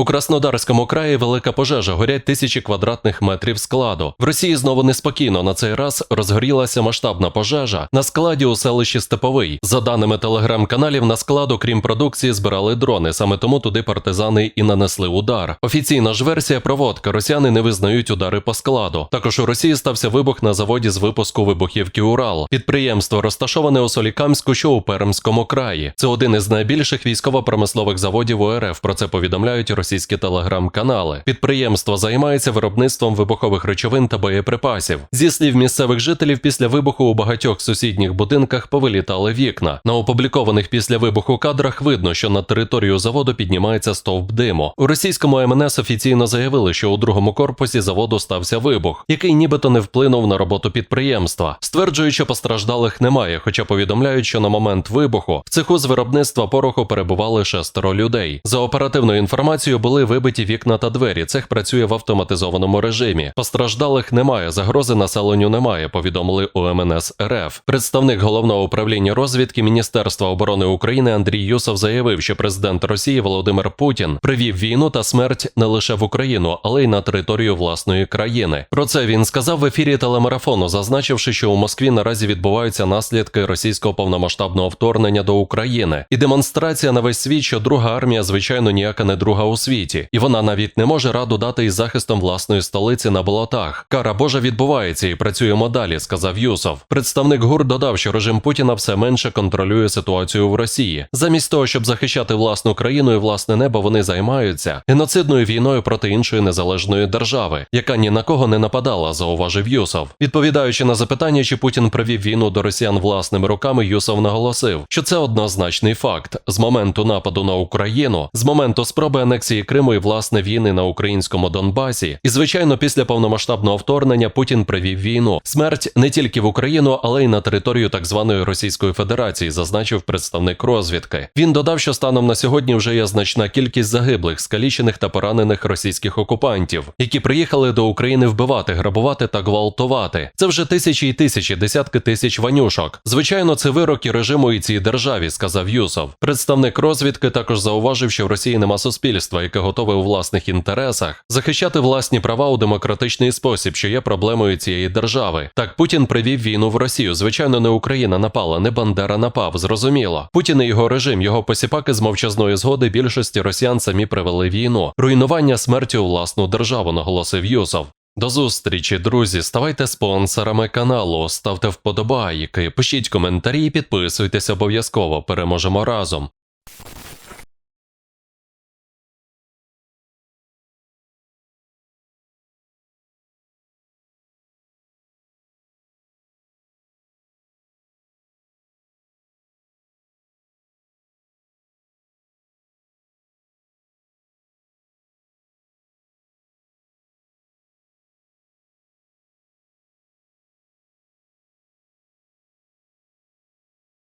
У Краснодарському краї велика пожежа горять тисячі квадратних метрів складу. В Росії знову неспокійно. На цей раз розгорілася масштабна пожежа на складі у селищі Степовий. За даними телеграм-каналів, на складу, крім продукції, збирали дрони. Саме тому туди партизани і нанесли удар. Офіційна ж версія проводка. Росіяни не визнають удари по складу. Також у Росії стався вибух на заводі з випуску вибухівки Урал. Підприємство розташоване у Солікамську, що у Пермському краї. Це один із найбільших військово-промислових заводів у РФ. Про це повідомляють російські телеграм-канали. Підприємство займається виробництвом вибухових речовин та боєприпасів. Зі слів місцевих жителів, після вибуху у багатьох сусідніх будинках повилітали вікна. На опублікованих після вибуху кадрах видно, що на територію заводу піднімається стовп диму. У російському МНС офіційно заявили, що у другому корпусі заводу стався вибух, який нібито не вплинув на роботу підприємства. Стверджують, що постраждалих немає, хоча повідомляють, що на момент вибуху в цеху з виробництва пороху перебували шестеро людей. За оперативною інформацією були вибиті вікна та двері. Цех працює в автоматизованому режимі. Постраждалих немає, загрози населенню немає. Повідомили у МНС РФ. Представник головного управління розвідки Міністерства оборони України Андрій Юсов заявив, що президент Росії Володимир Путін привів війну та смерть не лише в Україну, але й на територію власної країни. Про це він сказав в ефірі телемарафону, зазначивши, що у Москві наразі відбуваються наслідки російського повномасштабного вторгнення до України, і демонстрація на весь світ, що друга армія, звичайно, ніяка не друга у світі, і вона навіть не може раду дати із захистом власної столиці на болотах. Кара Божа відбувається і працюємо далі, сказав Юсов. Представник ГУР додав, що режим Путіна все менше контролює ситуацію в Росії. Замість того, щоб захищати власну країну і власне небо, вони займаються геноцидною війною проти іншої незалежної держави, яка ні на кого не нападала, зауважив Юсов. Відповідаючи на запитання, чи Путін провів війну до росіян власними руками, Юсов наголосив, що це однозначний факт. З моменту нападу на Україну, з моменту спроби анексії Криму і власне війни на українському Донбасі, і звичайно, після повномасштабного вторгнення Путін привів війну. Смерть не тільки в Україну, але й на територію так званої Російської Федерації, зазначив представник розвідки. Він додав, що станом на сьогодні вже є значна кількість загиблих, скалічених та поранених російських окупантів, які приїхали до України вбивати, грабувати та гвалтувати. Це вже тисячі і тисячі, десятки тисяч ванюшок. Звичайно, це вироки режиму і цій державі, сказав Юсов. Представник розвідки також зауважив, що в Росії нема суспільства, яке готове у власних інтересах захищати власні права у демократичний спосіб, що є проблемою цієї держави. Так Путін привів війну в Росію. Звичайно, не Україна напала, не Бандера напав. Зрозуміло. Путін і його режим, його посіпаки з мовчазної згоди більшості росіян самі привели війну, руйнування смерті у власну державу, наголосив Юсов. До зустрічі, друзі. Ставайте спонсорами каналу, ставте вподобайки, пишіть коментарі, і підписуйтесь обов'язково. Переможемо разом.